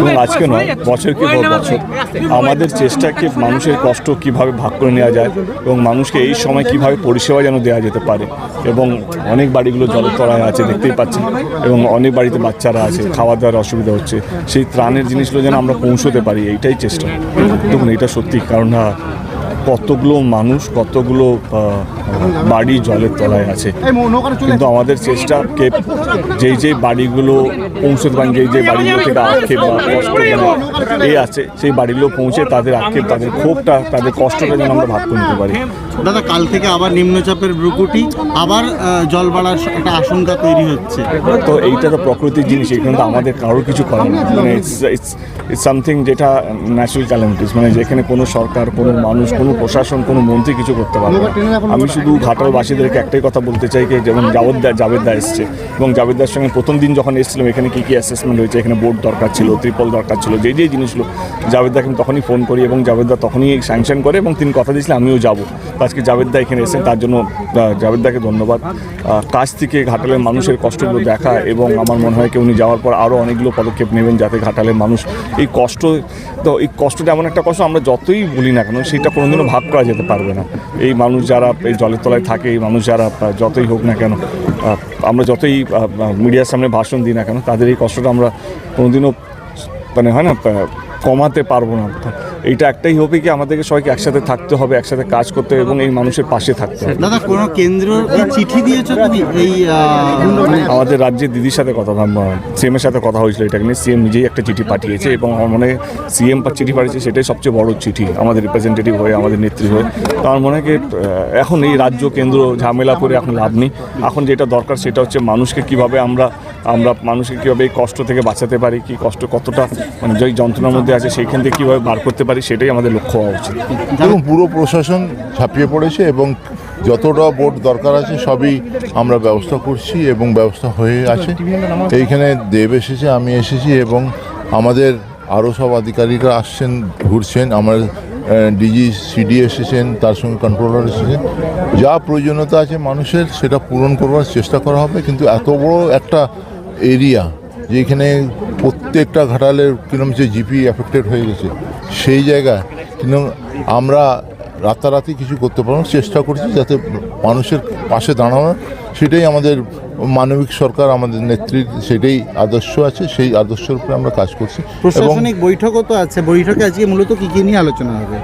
এবং আজকে নয় বছরকে পর বছর আমাদের চেষ্টাকে মানুষের কষ্ট কীভাবে ভাগ করে নেওয়া যায় এবং মানুষকে এই সময় কীভাবে পরিষেবা যেন দেওয়া যেতে পারে এবং অনেক বাড়িগুলো জলের তলায় আছে দেখতেই পাচ্ছেন এবং অনেক বাড়িতে বাচ্চারা আছে খাওয়া দাওয়ার অসুবিধা হচ্ছে। সেই ত্রাণের জিনিসগুলো যেন আমরা পৌঁছতে পারি এইটাই চেষ্টা। দেখুন এটা সত্যি কারণ কতগুলো মানুষ কতগুলো বাড়ি জলের তলায় আছে। কিন্তু আমাদের চেষ্টাকে যেই যেই বাড়িগুলো পৌঁছতে পারেন যেই যে বাড়িগুলো থেকে আক্ষেপ বা কষ্ট মানে এ আছে সেই বাড়িগুলো পৌঁছে তাদের আক্ষেপ তাদের ক্ষোভটা তাদের কষ্টটা যেন আমরা ভাগ করে নিতে পারি। দাদা কাল থেকে আবার নিম্নচাপের ব্রুকুটি আবার জল বাড়ার একটা আশঙ্কা তৈরি হচ্ছে। তো এইটা তো প্রকৃতির জিনিস এখানে তো আমাদের কারোর কিছু করার নেই। মানে ইটস সামথিং যেটা ন্যাচারাল ক্যালামিটিস মানে যেখানে কোনো সরকার কোনো মানুষ কোনো প্রশাসন কোনো মন্ত্রী কিছু করতে পারবে না। আমি শুধু ঘাটালবাসীদেরকে একটাই কথা বলতে চাই যে যেমন জাভেদদা জাভেদদা এসছে এবং জাভেদদার সঙ্গে প্রথম দিন যখন এসেছিলাম, এখানে কী কী অ্যাসেসমেন্ট হয়েছে? এখানে বোর্ড দরকার ছিল ত্রিপল দরকার ছিল যেই যেই জিনিসগুলো। জাভেদদাকে আমি তখনই ফোন করি এবং জাভেদদা তখনই স্যাংশন করে এবং তিনি কথা দিয়েছিলেন, আমিও যাব। আজকে জাভেদদা এখানে এসেছেন, তার জন্য জাভেদদাকে ধন্যবাদ। কাছ থেকে ঘাটালের মানুষের কষ্টগুলো দেখা এবং আমার মনে হয় কি উনি যাওয়ার পর আরও অনেকগুলো পদক্ষেপ নেবেন যাতে ঘাটালের মানুষ এই কষ্ট, তো এই কষ্টটা এমন একটা কষ্ট, আমরা যতই বলি না কেন, সেটা কোনোদিনও ভাগ করা যেতে পারবে না। এই মানুষ যারা, এই জলের তলায় থাকে মানুষ যারা যতই হোক না কেন আমরা যতই মিডিয়ার সামনে ভাষণ দিই না কেন, তাদের এই কষ্টটা আমরা কোনোদিনও মানে হয় না কমাতে পারব না। এইটা একটাই হবে কি আমাদেরকে সবাইকে একসাথে থাকতে হবে একসাথে কাজ করতে হবে এবং এই মানুষের পাশে থাকতে হবে। দাদা কোনো কেন্দ্র চিঠি দিয়েছ তুমি? এই মানে আমাদের রাজ্যের দিদির সাথে কথা সিএমের সাথে কথা হয়েছিল এটাকে নিয়ে সিএম নিজেই একটা চিঠি পাঠিয়েছে এবং আমার মনে হয় সিএম চিঠি পাঠিয়েছে সেটাই সবচেয়ে বড় চিঠি আমাদের রিপ্রেজেন্টেটিভ হয়ে আমাদের নেত্রী হয়ে। তো আমার মনে হয় এখন এই রাজ্য কেন্দ্র ঝামেলা করে এখন লাভ নেই। এখন যেটা দরকার সেটা হচ্ছে মানুষকে কীভাবে আমরা আমরা মানুষকে কীভাবে এই কষ্ট থেকে বাঁচাতে পারি কি কষ্ট কতটা মানে যেই যন্ত্রণার মধ্যে আছে সেইখান থেকে কীভাবে বার করতে পারি সেটাই আমাদের লক্ষ্য হওয়া উচিত। এবং পুরো প্রশাসন ঝাঁপিয়ে পড়েছে এবং যতটা বোর্ড দরকার আছে সবই আমরা ব্যবস্থা করছি এবং ব্যবস্থা হয়ে আছে। এইখানে দেব এসেছে, আমি এসেছি এবং আমাদের আরও সব আধিকারিকরা আসছেন, ঘুরছেন, আমার ডিজি সিডি এসেছেন, তার সঙ্গে কন্ট্রোলার এসেছেন। যা প্রয়োজনীয়তা আছে মানুষের, সেটা পূরণ করবার চেষ্টা করা হবে, কিন্তু এত বড় একটা এরিয়া যেখানে প্রত্যেকটা ঘাটালের কিরম যে জিপি এফেক্টেড হয়ে গেছে সেই জায়গায় কিন্তু আমরা রাতারাতি কিছু করতে পারব চেষ্টা করছি যাতে মানুষের পাশে দাঁড়ানো সেটাই আমাদের মানবিক সরকার আমাদের নেত্রীর সেটাই আদর্শ আছে সেই আদর্শের উপরে আমরা কাজ করছি। প্রশাসনিক বৈঠকও তো আছে বৈঠকে আজকে মূলত কি কী নিয়ে আলোচনা হবে?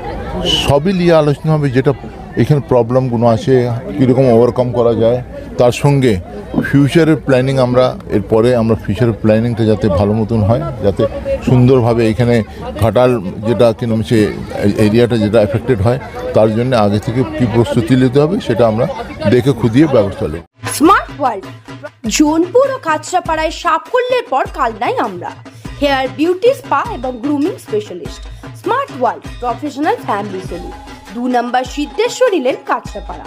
সবই নিয়ে আলোচনা হবে যেটা এখানে প্রবলেমগুলো আছে কীরকম ওভারকাম করা যায় তার সঙ্গে ফিউচারের প্ল্যানিং আমরা, এরপরে আমরা ফিউচারের প্ল্যানিংটা যাতে ভালো মতন হয়, যাতে সুন্দরভাবে এখানে ঘাটাল যেটা সে এরিয়াটা যেটা এফেক্টেড হয়, তার জন্য আগে থেকে কী প্রস্তুতি নিতে হবে সেটা আমরা দেখে খুঁজিয়ে ব্যবস্থা নেব। স্মার্ট ওয়ার্ল্ড জোনপুর ও কাঁচরাপাড়ায় সাফল্যের পর কালনাই আমরা। হেয়ার বিউটি স্পা এবং grooming specialist smart world professional family salon দু নম্বর সিদ্ধেশ্বরী লেন কাঁচরাপাড়া।